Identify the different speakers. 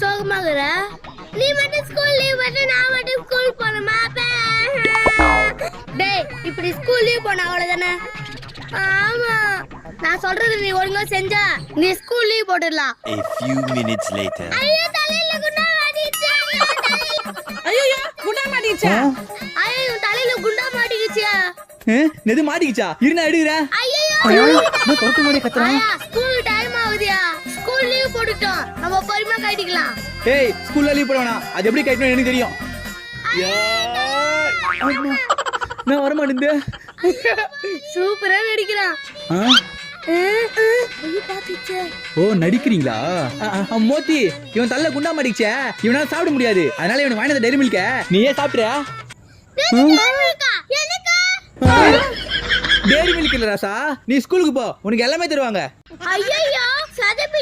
Speaker 1: சோகமாகற? நீ மட்டும் school leave பண்ணி நான் மட்டும் ஸ்கூல் போகணுமா? டேய் இப்படி ஸ்கூல் லீவ் போன அவ்வளவுதானே? ஆமா. நான் சொல்றது நீ ஒழுங்கா செஞ்சா நீ ஸ்கூல் லீவ் போட்டுடலாம்.
Speaker 2: A few minutes later.
Speaker 1: ஐயோ தலையில குண்டா மாட்டிச்சு
Speaker 3: ஐயோ குண்டா மாட்டிச்சா
Speaker 1: ஐயோ உன் தலையில குண்டா மாட்டிக்கிச்சு
Speaker 4: நெது மாட்டிக்கிச்சா? இரு நான் எடுக்கிறேன்.
Speaker 1: ஐயோ
Speaker 4: நான் துரத்து மாதிரி கத்துறான்?
Speaker 1: ஸ்கூல் லீவ் போட்டுட்டோம் நம்ம பொறுமையா கட்டிக்கலாம்.
Speaker 4: ஏய் ஸ்கூல்ல லீவ் போட வேணாம். அது எப்படி கட்டணும் எனக்கு தெரியும். நான் வர மாட்டேன்
Speaker 1: சூப்பரா நடிக்கிறான்.
Speaker 4: ஓ நடிக்கிறீங்களா? மோத்தி இவன் தள்ள குண்டா மாட்டிக்கிச்சே. இவனால சாப்பிட முடியாது. அதனால இவனுக்கு வாங்கினது டைரி மில்க நீயே சாப்பிட்றியா டேரி மில்க் இல்ல ராசா. நீ ஸ்கூலுக்கு போ. உனக்கு எல்லாமே தருவாங்க.
Speaker 1: ஐயோ சதப்பிட்டனா